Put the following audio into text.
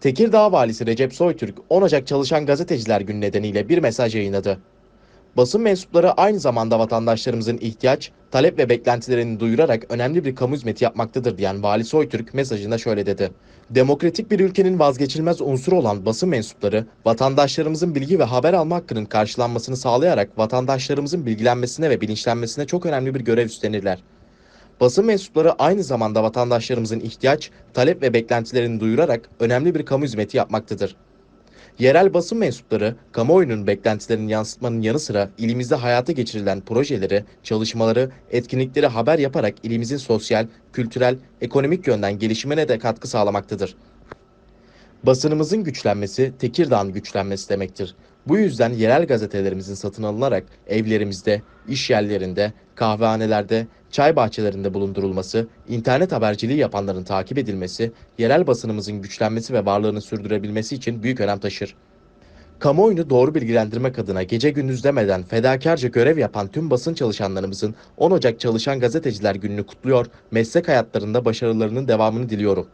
Tekirdağ Valisi Recep Soytürk 10 Ocak Çalışan Gazeteciler Günü nedeniyle bir mesaj yayınladı. Basın mensupları aynı zamanda vatandaşlarımızın ihtiyaç, talep ve beklentilerini duyurarak önemli bir kamu hizmeti yapmaktadır diyen Vali Soytürk mesajında şöyle dedi. Demokratik bir ülkenin vazgeçilmez unsuru olan basın mensupları, vatandaşlarımızın bilgi ve haber alma hakkının karşılanmasını sağlayarak vatandaşlarımızın bilgilenmesine ve bilinçlenmesine çok önemli bir görev üstlenirler. Basın mensupları aynı zamanda vatandaşlarımızın ihtiyaç, talep ve beklentilerini duyurarak önemli bir kamu hizmeti yapmaktadır. Yerel basın mensupları, kamuoyunun beklentilerini yansıtmanın yanı sıra ilimizde hayata geçirilen projeleri, çalışmaları, etkinlikleri haber yaparak ilimizin sosyal, kültürel, ekonomik yönden gelişimine de katkı sağlamaktadır. Basınımızın güçlenmesi, Tekirdağ'ın güçlenmesi demektir. Bu yüzden yerel gazetelerimizin satın alınarak evlerimizde, iş yerlerinde, kahvehanelerde, çay bahçelerinde bulundurulması, internet haberciliği yapanların takip edilmesi, yerel basınımızın güçlenmesi ve varlığını sürdürebilmesi için büyük önem taşır. Kamuoyunu doğru bilgilendirmek adına gece gündüz demeden fedakarca görev yapan tüm basın çalışanlarımızın 10 Ocak Çalışan Gazeteciler Günü'nü kutluyor, meslek hayatlarında başarılarının devamını diliyorum.